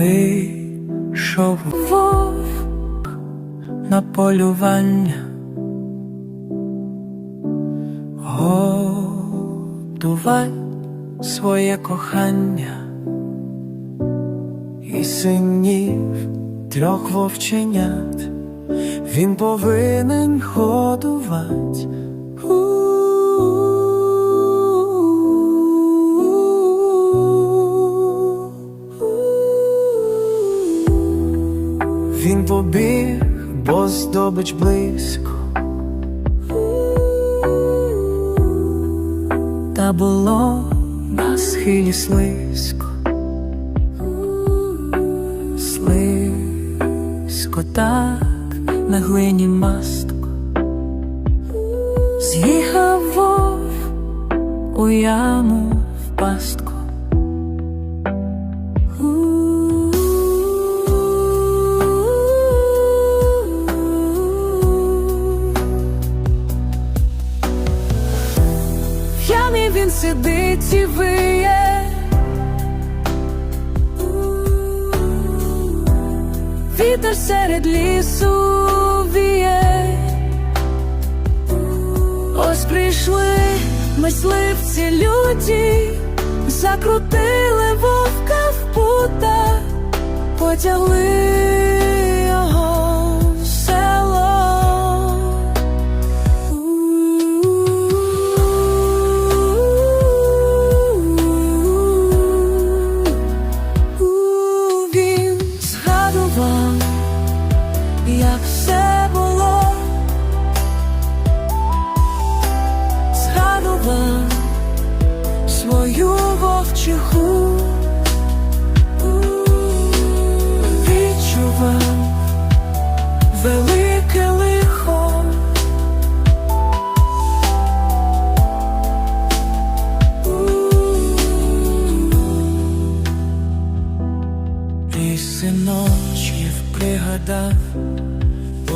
Вийшов вовк на полювання, годувай своє кохання і синів трьох вовченят він повинен годувати. Він побіг, бо здобич близько. Та було на схилі слизько. Слизько так на глині мастко. З'їхав вовк у яму в пастку. Він сидить і виє. Вітер серед лісу віє. Ось прийшли мисливці люті, закрутили вовка в пута, потягли все було, згадував свою вовчиху, відчував велике лихо. Ночів пригадав,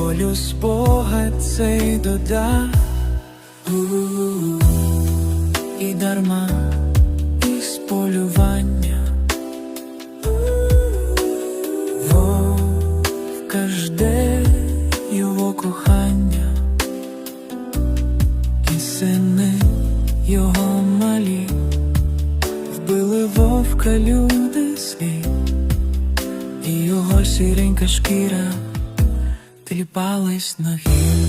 болю спогад цей додав, У-у-у. і дарма із полювання. Вовка жде його кохання, і сини його малі, вбили вовка люди свій. І його сіренька шкіра тріпалась на гілі.